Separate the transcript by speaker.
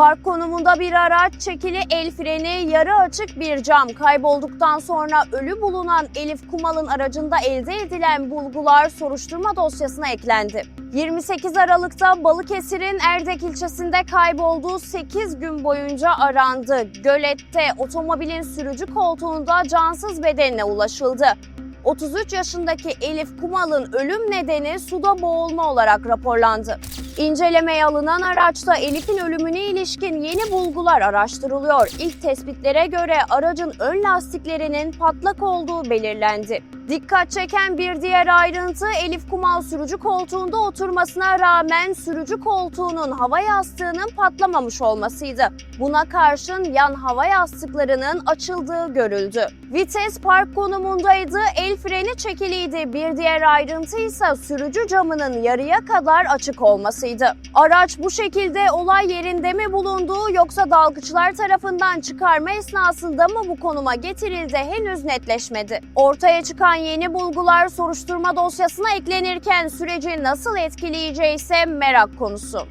Speaker 1: Park konumunda bir araç, çekili el freni, yarı açık bir cam kaybolduktan sonra ölü bulunan Elif Kumal'ın aracında elde edilen bulgular soruşturma dosyasına eklendi. 28 Aralık'ta Balıkesir'in Erdek ilçesinde kaybolduğu 8 gün boyunca arandı. Gölet'te otomobilin sürücü koltuğunda cansız bedenine ulaşıldı. 33 yaşındaki Elif Kumal'ın ölüm nedeni suda boğulma olarak raporlandı. İncelemeye alınan araçta Elif'in ölümüne ilişkin yeni bulgular araştırılıyor. İlk tespitlere göre aracın ön lastiklerinin patlak olduğu belirlendi. Dikkat çeken bir diğer ayrıntı Elif Kumal sürücü koltuğunda oturmasına rağmen sürücü koltuğunun hava yastığının patlamamış olmasıydı. Buna karşın yan hava yastıklarının açıldığı görüldü. Vites park konumundaydı, el freni çekiliydi. Bir diğer ayrıntı ise sürücü camının yarıya kadar açık olmasıydı. Araç bu şekilde olay yerinde mi bulundu yoksa dalgıçlar tarafından çıkarma esnasında mı bu konuma getirildi henüz netleşmedi. Ortaya çıkan yeni bulgular soruşturma dosyasına eklenirken süreci nasıl etkileyeceği ise merak konusu.